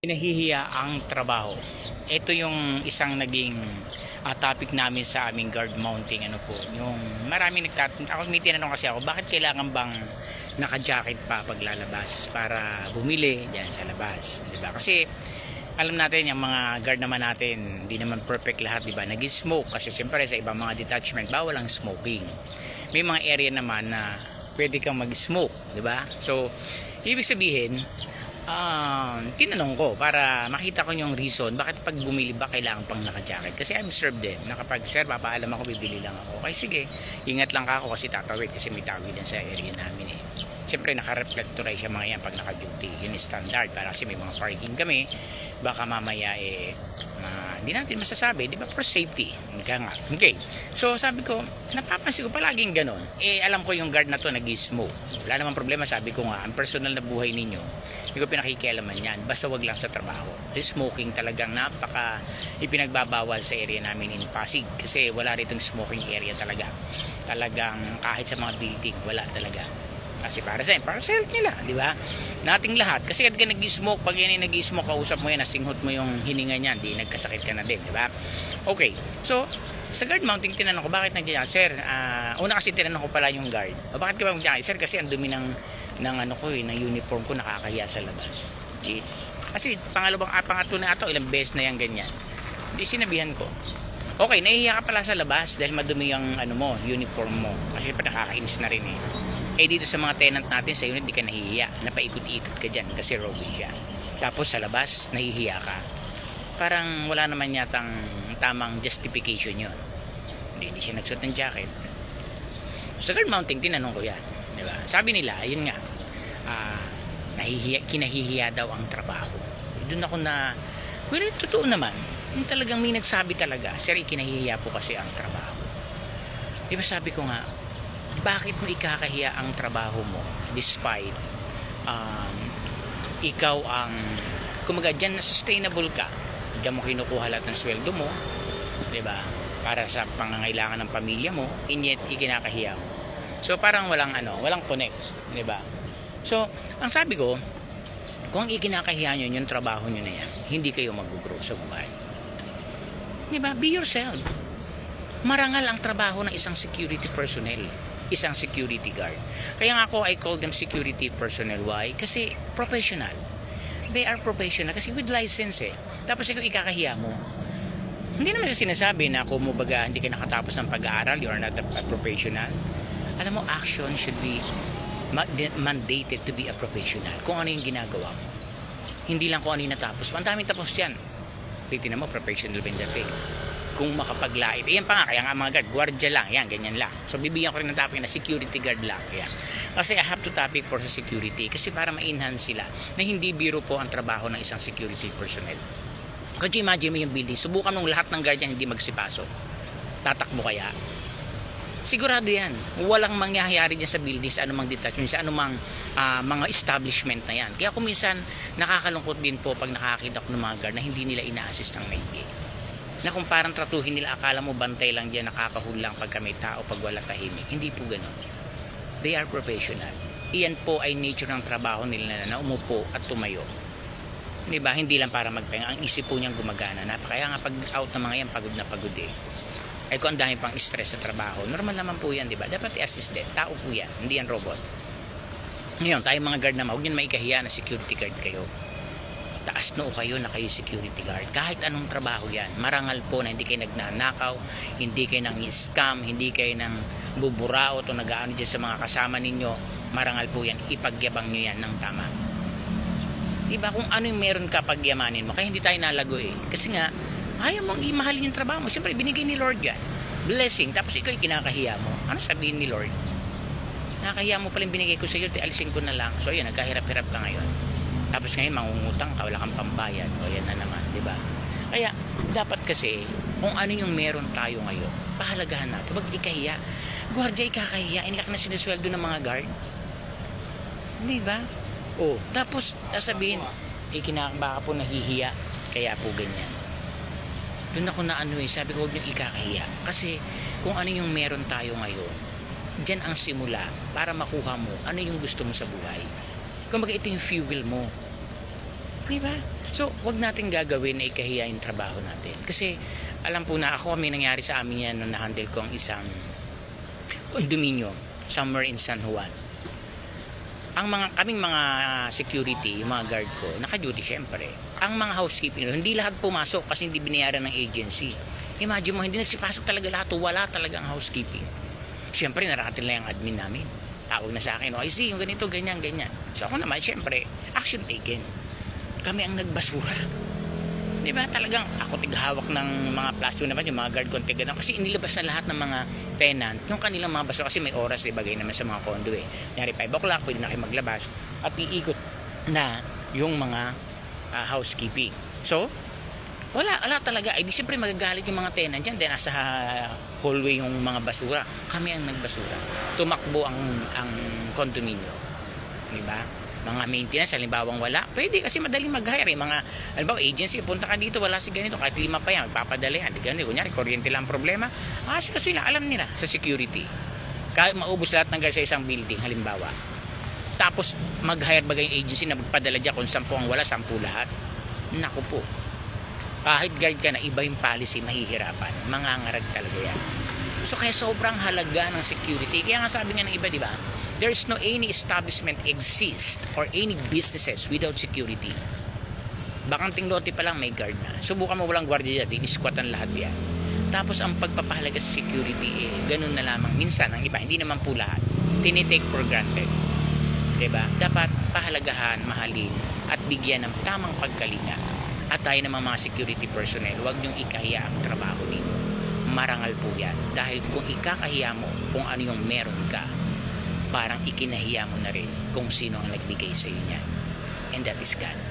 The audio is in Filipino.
Pinahihiya ang trabaho. Ito yung isang naging ah, topic namin sa aming guard mounting ano po. Yung maraming nagtatanong, ako may tinanong kasi ako, bakit kailangan bang naka-jacket pa paglalabas para bumili diyan sa labas, 'di ba? Kasi alam natin yung mga guard naman natin, hindi naman perfect lahat, 'di ba? Nag-smoke kasi siyempre sa ibang mga detachment bawal ang smoking. May mga area naman na pwede kang mag-smoke, 'di ba? So, ibig sabihin, Ah, tinanong ko para makita ko yung reason bakit pag bumili ba kailangan pang naka-jacket. Kasi I observed din na kapag sir, papaalam ako, bibili lang ako. Okay, sige, ingat lang ka ako kasi tatawid kasi may tawid din sa area namin eh. Siyempre, naka-reflectorize siya mga yan pag naka-duty. Yun standard para kasi may mga parking kami. Baka mamaya eh, ah, hindi natin masasabi, di ba, for safety. Ika nga. Okay. So, sabi ko, napapansin ko palaging ganon. Eh, alam ko yung guard na to nag-smoke. Wala namang problema, sabi ko nga, ang personal na buhay ninyo, hindi ko pinakikialaman yan. Basta wag lang sa trabaho. Yung smoking talagang napaka ipinagbabawal sa area namin in Pasig. Kasi wala ritong smoking area talaga. Talagang kahit sa mga building, wala talaga. Kasi para sa para sa health nila, di ba? Nating lahat. Kasi kapag ka nag-smoke, pag yan nag-smoke, kausap mo yan, nasinghot mo yung hininga niyan, di nagkasakit ka na din, di ba? Okay. So, sa guard mounting, tinanong ko, bakit nandiyan? Sir, ah, una kasi tinanong ko pala yung guard. O, bakit ka ba nandiyan? Sir, kasi ang dumi ng, ng ano ko eh, ng uniform ko, nakakahiya sa labas. Di, kasi pangalawang, ah, pangatlo na ito, ilang beses na yan ganyan. Di sinabihan ko. Okay, nahihiya ka pala sa labas dahil madumi yung ano mo, uniform mo. Kasi pa nakakainis na rin eh. Eh dito sa mga tenant natin sa unit, di ka nahihiya. Napaikot-ikot ka dyan kasi robin siya. Tapos sa labas, nahihiya ka. Parang wala naman yatang tamang justification yun. Hindi, hindi siya nagsuot ng jacket. Sa guard mounting, tinanong ko yan. Di ba? Sabi nila, yun nga, ah, nahihiya, kinahihiya daw ang trabaho. Doon ako na, well, totoo naman. Yung talagang may nagsabi talaga, sir, kinahihiya po kasi ang trabaho. Di ba sabi ko nga, bakit mo ikakahiya ang trabaho mo despite um, ikaw ang kumaga dyan na sustainable ka dyan mo kinukuha lahat ng sweldo mo di ba? Para sa pangangailangan ng pamilya mo and yet ikinakahiya mo. So parang walang ano walang connect di ba? So ang sabi ko kung ikinakahiya nyo yung trabaho nyo na yan hindi kayo mag-grow sa buhay. Di ba? Be yourself marangal ang trabaho ng isang security personnel isang security guard. Kaya nga ako, I call them security personnel. Why? Kasi professional. They are professional kasi with license eh. Tapos ikaw ikakahiya mo. Hindi naman siya sinasabi na kung mo baga hindi ka nakatapos ng pag-aaral, you are not a, a professional. Alam mo, action should be mandated to be a professional. Kung ano yung ginagawa mo. Hindi lang kung ano yung natapos. Ang daming tapos yan. Titignan mo, professional yung dating kung makapaglait. Ayan pa nga, kaya nga mga guard, gwardiya lang, yan, ganyan lang. So, bibigyan ko rin ng topic na security guard lang. Yan. Kasi I have to topic for sa security kasi para ma-enhance sila na hindi biro po ang trabaho ng isang security personnel. Kasi imagine mo yung building, subukan mong lahat ng guard yan hindi magsipaso. Tatakbo kaya? Sigurado yan. Walang mangyayari dyan sa building, sa anumang detachment, sa anumang ah, mga establishment na yan. Kaya kung minsan, nakakalungkot din po pag nakakita ko ng mga guard na hindi nila ina-assist ng maigi na kung parang tratuhin nila akala mo bantay lang diyan nakakahul lang pagka may tao pag wala tahimik. Hindi po ganoon they are professional. Iyan po ay nature ng trabaho nila na, na umupo at tumayo. Di ba hindi lang para magpahinga. Ang isip po niyang gumagana. Na kaya nga pag out ng mga yan pagod na pagod eh. Ay kung ang dami pang stress sa trabaho normal naman po yan di ba dapat i-assist din. Tao po yan. Hindi yan robot. Ngayon tayo mga guard naman huwag niyo maikahiya na security guard kayo taas noo kayo na kayo security guard. Kahit anong trabaho yan. Marangal po na hindi kayo nagnanakaw, hindi kayo nang scam, hindi kayo nang buburaot o nagaano dyan sa mga kasama ninyo. Marangal po yan. Ipagyabang nyo yan ng tama. Diba? Kung ano yung meron ka pagyamanin mo. Kaya hindi tayo nalago eh. Kasi nga, ayaw mong imahalin yung trabaho mo. Siyempre, binigay ni Lord yan. Blessing. Tapos ikaw kinakahiya mo. Ano sabihin ni Lord? Nakakahiya mo pala yung binigay ko sa iyo, alisin ko na lang. So, yun, nagkahirap-hirap ka ngayon. Tapos ngayon mangungutang ka, wala kang pambayad. O yan na naman, di ba? Kaya dapat kasi kung ano yung meron tayo ngayon, pahalagahan natin. Wag ikahiya. Gwardiya ikakahiya, inilak na sinusweldo ng mga guard. Di ba? O, tapos sasabihin, eh, po nahihiya, kaya po ganyan. Doon ako na ano eh, sabi ko huwag niyong ikakahiya. Kasi kung ano yung meron tayo ngayon, dyan ang simula para makuha mo ano yung gusto mo sa buhay. Kumbaga ito yung fuel mo. Di ba? So wag natin gagawin na ikahiya yung trabaho natin. Kasi, alam po na ako, may nangyari sa amin yan nung na-handle ko ang isang condominium somewhere in San Juan. Ang mga, kaming mga security, yung mga guard ko, naka-duty syempre. Ang mga housekeeping, hindi lahat pumasok kasi hindi binayaran ng agency. Imagine mo, hindi nagsipasok talaga lahat, wala talagang housekeeping. Siyempre, narating lang yung admin namin. Tawag na sa akin, oh, I see, yung ganito, ganyan, ganyan. So ako naman, siyempre, action taken. Kami ang nagbasura. Di ba talagang ako tighawak ng mga plastic naman, yung mga guard ko tiga na. Kasi inilabas na lahat ng mga tenant, yung kanilang mga basura. Kasi may oras, di bagay naman sa mga condo eh. Nyari 5 o'clock, pwede na kayo maglabas. At iikot na yung mga ah, housekeeping. So, wala, wala talaga. Di siyempre magagalit yung mga tenant dyan. Then, nasa hallway yung mga basura. Kami ang nagbasura. Tumakbo ang, ang condominium. Di ba? Mga maintenance, halimbawang wala. Pwede kasi madaling mag-hire. Eh. Mga, halimbawa, agency, punta ka dito, wala si ganito. Kahit lima pa yan, magpapadali yan. Di ganito. Kunyari, kuryente lang ang problema. Ah, kasi sila, alam nila sa security. Kahit maubos lahat ng guard sa isang building, halimbawa. Tapos, mag-hire ba yung agency na magpadala dyan kung sampu ang wala, sampu lahat? Naku po kahit guard ka na iba yung policy mahihirapan. Mangangarag talaga yan. So kaya sobrang halaga ng security. Kaya nga sabi nga ng iba di ba? There's no any establishment exist or any businesses without security. Bakanting lote pa lang may guard na. Subukan mo walang guardia dyan di-squat ang lahat yan. Tapos ang pagpapahalaga sa security eh ganun na lamang. Minsan ang iba hindi naman po lahat. Tinitake for granted. 'di ba? Dapat pahalagahan, mahalin at bigyan ng tamang pagkalinga. At tayo naman mga security personnel, huwag niyong ikahiya ang trabaho ninyo. Marangal po yan. Dahil kung ikakahiya mo kung ano yung meron ka, parang ikinahiya mo na rin kung sino ang nagbigay sa iyo niyan. And that is God.